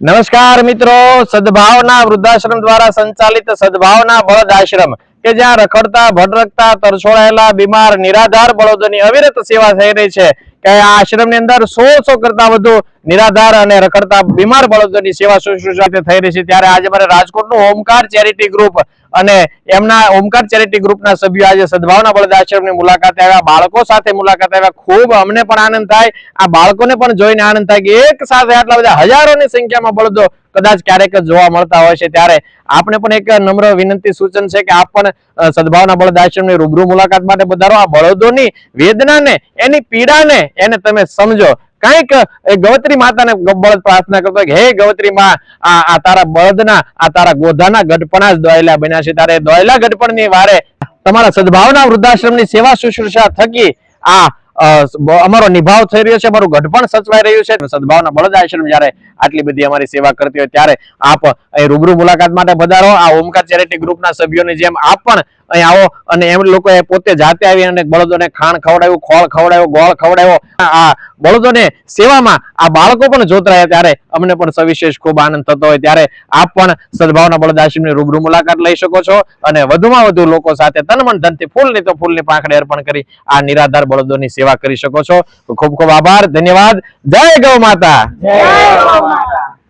નમસ્કાર મિત્રો, સદભાવના વૃદ્ધાશ્રમ દ્વારા સંચાલિત સદભાવના બળદ આશ્રમ કે જ્યાં રખડતા ભટકતા તરછોડાયેલા, બીમાર, નિરાધાર બળદોની અવિરત સેવા થઈ રહી છે. કે આ આશ્રમની અંદર સો સો કરતા વધુ નિરાધાર અને રખડતા બીમાર બળદોની સેવા શુશ્રુષા થઈ રહી છે. ત્યારે આજે મારે રાજકોટનું ઓમકાર ચેરિટી ગ્રુપ અને એમના ઓમકાર ચેરિટી ગ્રુપના સભ્યો આજે સદભાવના બળદ આશ્રમની મુલાકાત આવ્યા. બાળકો સાથે મુલાકાત આવ્યા. ખૂબ અમને પણ આનંદ થાય. આ બાળકોને પણ જોઈને આનંદ થાય કે એક સાથે આટલા બધા હજારોની સંખ્યામાં બળદો કદાચ ક્યારેક જોવા મળતા હોય છે. ત્યારે આપણે પણ એક નમ્ર વિનંતી સૂચન છે કે આપ પણ સદભાવના બળદ આશ્રમની રૂબરૂ મુલાકાત માટે પધારો આ બળદોની વેદનાને, એની પીડાને એને તમે સમજો. કંઈક ગવત્રી માતાને બળદ પ્રાર્થના કરતો કે, હે ગવત્રી માં, આ તારા બળદના, આ તારા ગોધાના ગઢપણા જ દોયલા બન્યા છે. તારે દોયલા ગઢપણની વારે તમારા સદભાવના વૃદ્ધાશ્રમની સેવા શુશ્રુષા થકી આ અમારો નિભાવ થઈ રહ્યો છે, અમારું ગઢપણ સચવાઈ રહ્યું છે. સદભાવના બળદ આશ્રમ જ્યારે આટલી બધી અમારી સેવા કરતી હોય ત્યારે આપ રૂબરૂ મુલાકાત માટે પધારો. આ ઓમકાર ચેરિટી ગ્રુપના સભ્યોની જેમ આપ પણ અહીં આવો. અને એમ લોકોએ પોતે જાતે આવી અને બળદોને ખાણ ખવડાવ્યું, ખોળ ખવડાવ્યો, ગોળ ખવડાવ્યો. આ બળદોને સેવામાં આ બાળકો પણ જોતરાયા ત્યારે અમને પણ સવિશેષ ખૂબ આનંદ થતો હોય. ત્યારે આપ પણ સદભાવના બળદ આશ્રમની રૂબરૂ મુલાકાત લઈ શકો છો અને વધુમાં વધુ લોકો સાથે તન મન ધનથી, ફૂલની તો ફૂલની પાંખડે અર્પણ કરી આ નિરાધાર બળદોની સેવા કરી શકો છો. ખૂબ ખૂબ આભાર, ધન્યવાદ. જય ગૌ માતા. જય ગૌ માતા.